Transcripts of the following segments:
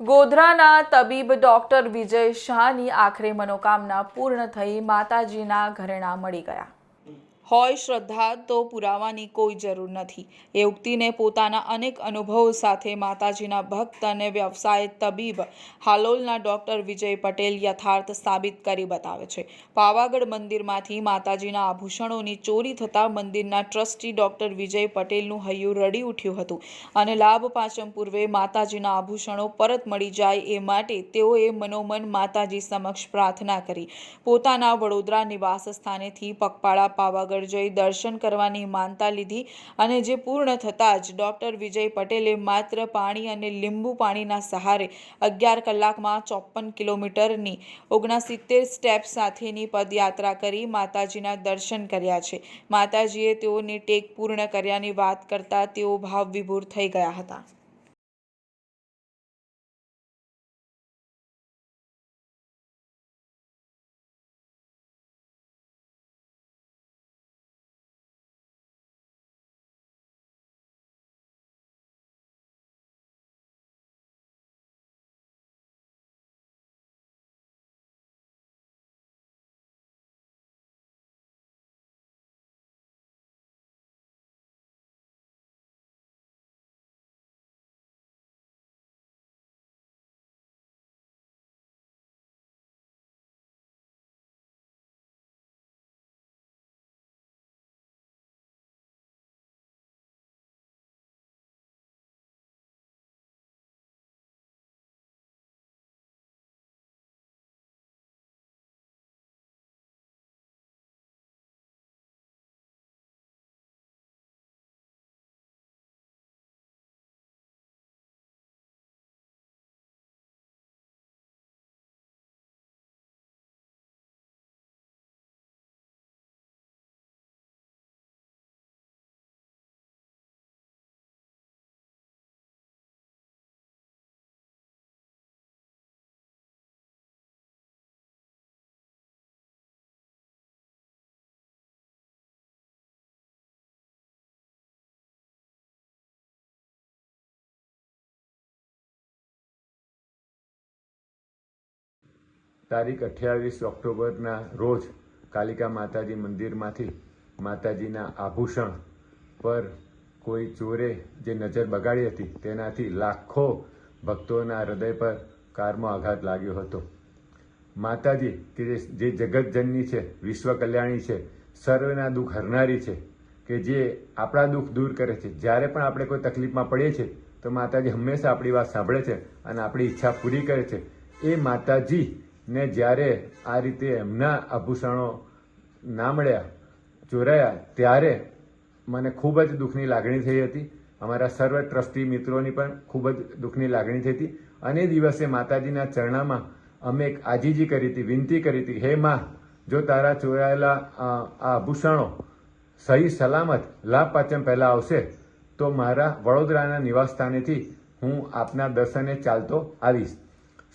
ગોધરાના તબીબ ડોક્ટર વિજય શાહની આખરે મનોકામના પૂર્ણ થઈ માતાજીના ઘરેણા મળી ગયા. હોય શ્રદ્ધા તો પુરાવાની કોઈ જરૂર નથી. એ ઉક્તિને પોતાના અનેક અનુભવો સાથે માતાજીના ભક્ત અને વ્યવસાય તબીબ હાલોલના ડૉક્ટર વિજય પટેલ યથાર્થ સાબિત કરી બતાવે છે. પાવાગઢ મંદિરમાંથી માતાજીના આભૂષણોની ચોરી થતાં મંદિરના ટ્રસ્ટી ડૉક્ટર વિજય પટેલનું હૈયું રડી ઉઠ્યું હતું અને લાભ પાંચમ પૂર્વે માતાજીના આભૂષણો પરત મળી જાય એ માટે તેઓએ મનોમન માતાજી સમક્ષ પ્રાર્થના કરી. પોતાના વડોદરા નિવાસ સ્થાનેથી પગપાળા પાવાગઢ જઈ દર્શન કરવાની માનતા લીધી અને જે પૂર્ણ થતાં જ ડૉક્ટર વિજય પટેલે માત્ર પાણી અને લીંબુ પાણીના સહારે અગિયાર કલાકમાં ચોપન કિલોમીટરની ઓગણસિત્તેર સ્ટેપ સાથેની પદયાત્રા કરી માતાજીના દર્શન કર્યા છે. માતાજીએ તેઓની ટેક પૂર્ણ કર્યાની વાત કરતાં તેઓ ભાવ વિભોર થઈ ગયા હતા. તારીખ અઠ્યાવીસ ઓક્ટોબરના રોજ કાલિકા માતાજી મંદિરમાંથી માતાજીના આભૂષણ પર કોઈ ચોરે જે નજર બગાડી હતી તેનાથી લાખો ભક્તોના હૃદય પર કારમો આઘાત લાગ્યો હતો. માતાજી, કે જે જગતજનની છે વિશ્વ કલ્યાણી છે, સર્વના દુઃખ હરનારી છે, કે જે આપણા દુઃખ દૂર કરે છે, જ્યારે પણ આપણે કોઈ તકલીફમાં પડીએ છીએ, તો માતાજી હંમેશા આપણી વાત સાંભળે છે અને આપણી ઈચ્છા પૂરી કરે છે. એ માતાજીને જ્યારે આ રીતે એમના આભૂષણો ના મળ્યા, ચોરાયા, ત્યારે મને ખૂબ જ દુઃખની લાગણી થઈ હતી. અમારા સર્વ ટ્રસ્ટી મિત્રોની પણ ખૂબ જ દુઃખની લાગણી થઈ હતી. અને દિવસે માતાજીના ચરણામાં અમે એક આજીજી કરી હતી, વિનંતી કરી હતી, હે માં, જો તારા ચોરાયેલા આ આભૂષણો સહી સલામત લાભ પાચમ પહેલાં આવશે, તો મારા વડોદરાના નિવાસ સ્થાનેથી હું આપના દર્શને ચાલતો આવીશ.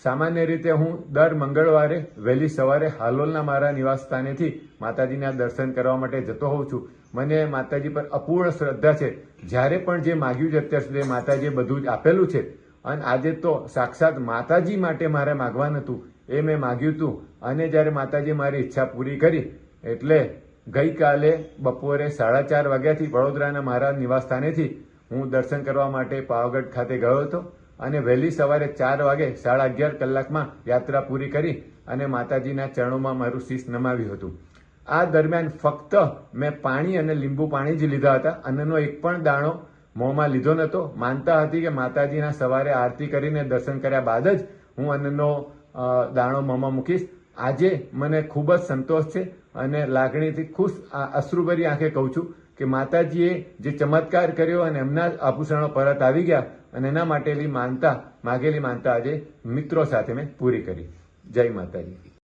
સામાન્ય રીતે હું દર મંગળવારે વહેલી સવારે હાલોલના મારા નિવાસસ્થાનેથી માતાજીના દર્શન કરવા માટે જતો હોઉં છું. મને માતાજી પર અપૂર્ણ શ્રદ્ધા છે. જ્યારે પણ જે માગ્યું છે, અત્યાર સુધી માતાજીએ બધું જ આપેલું છે. અને આજે તો સાક્ષાત માતાજી માટે મારે માગવાનું હતું. એ મેં માગ્યું હતું. અને જ્યારે માતાજી મારી ઈચ્છા પૂરી કરી, એટલે ગઈકાલે બપોરે સાડા ચાર વાગ્યાથી વડોદરાના મારા નિવાસ સ્થાનેથી હું દર્શન કરવા માટે પાવાગઢ ખાતે ગયો હતો. અને વહેલી સવારે ચાર વાગે સાડા અગિયાર કલાકમાં યાત્રા પૂરી કરી અને માતાજીના ચરણોમાં મારું શીશ નમાવ્યું હતું. આ દરમિયાન ફક્ત મેં પાણી અને લીંબુ પાણી જ લીધા હતા. અન્નનો એક પણ દાણો મોંમાં લીધો નહોતો માનતા હતી કે માતાજીના સવારે આરતી કરીને દર્શન કર્યા બાદ જ હું અન્નનો દાણો મોંમાં મૂકીશ. આજે મને ખૂબ જ સંતોષ છે અને લાગણીથી ખુશ અશ્રુભરી આંખે કહું છું કે માતાજીએ જે ચમત્કાર કર્યો અને એમના આભૂષણો પરત આવી ગયા અને એના માટેની માનતા, માગેલી માનતા આજે મિત્રો સાથે મેં પૂરી કરી. જય માતાજી.